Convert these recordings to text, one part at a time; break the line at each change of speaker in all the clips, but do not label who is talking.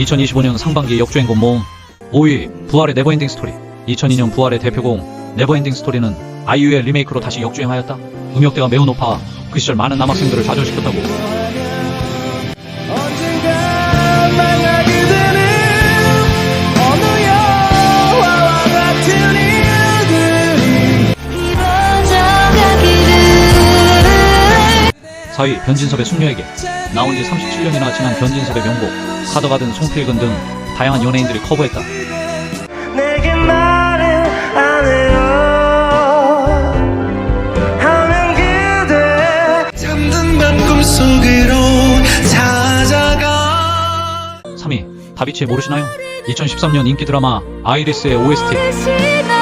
2025년 상반기 역주행곡 모음 5위 부활의 네버엔딩 스토리 2002년 부활의 대표곡 네버엔딩 스토리는 아이유의 리메이크로 다시 역주행하였다. 음역대가 매우 높아 그 시절 많은 남학생들을 좌절시켰다고. 4위 변진섭의 숙녀에게 나온 지 37년이나 지난 변진섭의 명곡 카더가든 송필근 등 다양한 연예인들이 커버했다.
내게 말을 안 해요 하면 그대 잠든 밤 꿈속으로 찾아가
3위 다비치의 모르시나요? 2013년 인기 드라마 아이리스의 OST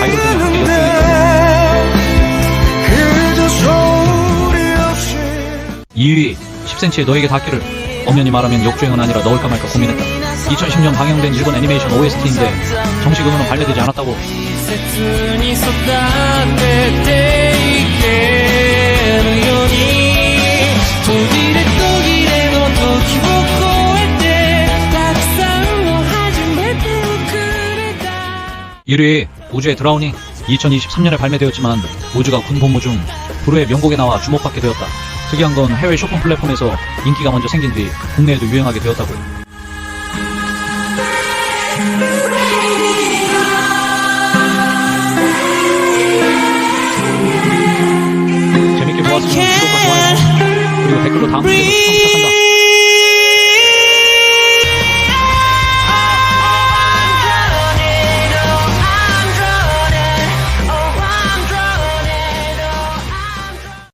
바이럴되며 함께 역주행했다.
그저 소리 없이
2위 10cm의 너에게 닿기를 엄연히 말하면 역주행은 아니라 넣을까 말까 고민했다. 2010년 방영된 일본 애니메이션 OST인데 정식 음원은 발매되지 않았다고 1위 우주의 드라우닝 2023년에 발매되었지만 우주가 군 복무 중 불후의 명곡에 나와 주목받게 되었다. 특이한 건 해외 쇼핑 플랫폼에서 인기가 먼저 생긴 뒤 국내에도 유행하게 되었다고. 재밌게 보았으면 구독과 좋아요 그리고 댓글로 다음 주제도 시청 부탁한다.